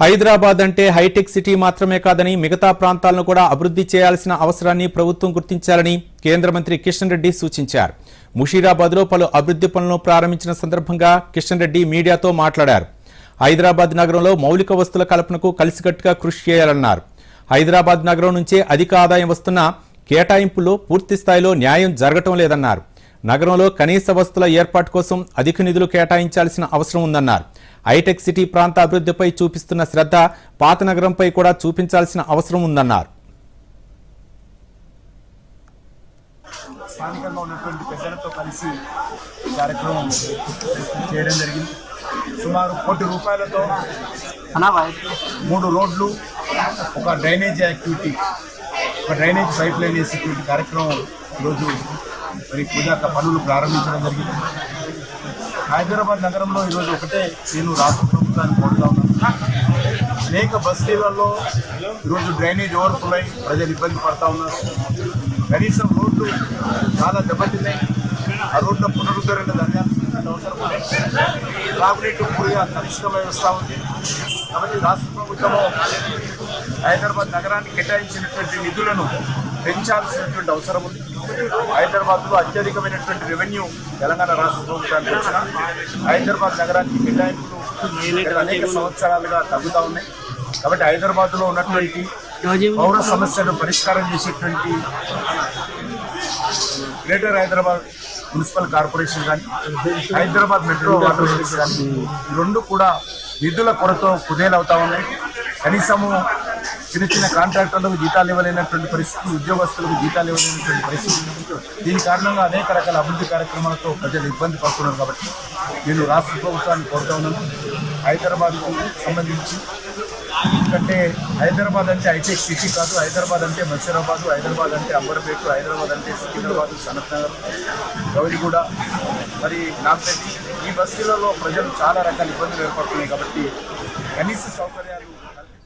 హైదరాబాద్ అంటే hitech city మాత్రమే కాదని మిగతా ప్రాంతాలను కూడా అభివృద్ధి చేయాల్సిన అవసరాన్ని ప్రభుత్వం గుర్తించాలని కేంద్ర మంత్రి కిషన్ రెడ్డి సూచించారు. ముషీరాబాద్లో పలు అభివృద్ధి పనులను ప్రారంభించిన సందర్భంగా కిషన్ రెడ్డి మీడియాతో మాట్లాడారు. హైదరాబాద్ నగరంలో మౌలిక వస్తుల కల్పనకు కలిసికట్టుగా కృషి చేయాలన్నారు. హైదరాబాద్ నగరం నుంచే అధిక ఆదాయం వస్తున్న కేటాయింపుల్లో పూర్తి స్థాయిలో న్యాయం జరగటం లేదన్నారు. నగరంలో కనీస వస్తుల ఏర్పాటు కోసం అధిక నిధులు కేటాయించాల్సిన అవసరం ఉందన్నారు. హైటెక్ సిటీ ప్రాంత అభివృద్ధిపై చూపిస్తున్న శ్రద్ధ పాత నగరంపై కూడా చూపించాల్సిన అవసరం ఉందన్నారు. స్థానికంగా ఉన్నటువంటి పెద్దలతో కలిసి ఈ కార్యక్రమం చేయడం జరిగింది. సుమారు కోటి రూపాయలతో మూడు రోడ్లు ఒక డ్రైనేజ్ యాక్టివిటీ ఒక డ్రైనేజ్ పైప్ లైన్ వేసేటువంటి కార్యక్రమం ఈరోజు మరి పూజాక పనులు ప్రారంభించడం జరిగింది. హైదరాబాద్ నగరంలో ఈరోజు ఒకటే నేను రాష్ట్ర ప్రభుత్వాన్ని కోరుతా ఉన్నాను. అనేక బస్తీలలో ఈరోజు డ్రైనేజ్ ఓవర్ఫ్లో అయి ప్రజలు ఇబ్బంది పడతా ఉన్నారు. కనీసం రోడ్లు చాలా దెబ్బతిన్నాయి. ఆ రోడ్ల పునరుద్ధరణ జరగాల్సిన అవసరం ఉంది. పూర్తిగా కలుషితమై వస్తూ ఉంది. కాబట్టి రాష్ట్ర ప్రభుత్వము హైదరాబాద్ నగరానికి కేటాయించినటువంటి నిధులను పెంచాల్సినటువంటి అవసరం ఉంది. హైదరాబాద్లో అత్యధికమైనటువంటి రెవెన్యూ తెలంగాణ రాష్ట్ర ప్రభుత్వానికి వచ్చిన హైదరాబాద్ నగరానికి మిఠాయింపులు అనేక సంవత్సరాలుగా తగ్గుతూ ఉన్నాయి. కాబట్టి హైదరాబాద్లో ఉన్నటువంటి పౌర సమస్యను పరిష్కారం చేసేటువంటి గ్రేటర్ హైదరాబాద్ మున్సిపల్ కార్పొరేషన్ కానీ హైదరాబాద్ మెట్రో వాటర్ కానీ రెండు కూడా నిధుల కొరతో కుదేలవుతా ఉన్నాయి. కనీసము చిన్న చిన్న కాంట్రాక్టర్లకు జీతాలు ఇవ్వలేనటువంటి పరిస్థితులు ఉద్యోగస్తులకు జీతాలు ఇవ్వలేనటువంటి పరిస్థితి దీని కారణంగా అనేక రకాల అభివృద్ధి కార్యక్రమాలతో ప్రజలు ఇబ్బంది పడుతున్నారు కాబట్టి నేను రాష్ట్ర ప్రభుత్వాన్ని కోరుతా ఉన్నాను. హైదరాబాద్కు సంబంధించి ఎందుకంటే హైదరాబాద్ అంటే హైటెక్ సిటీ కాదు హైదరాబాద్ అంటే మషీరాబాద్ హైదరాబాద్ అంటే అంబర్పేట హైదరాబాద్ అంటే సికింద్రాబాద్ సనత్ నగర్ గౌరిగూడ మరి నాంపేట ఈ బస్సులలో ప్రజలు చాలా రకాల ఇబ్బందులు ఏర్పడుతున్నాయి కాబట్టి కనీస సౌకర్యాలు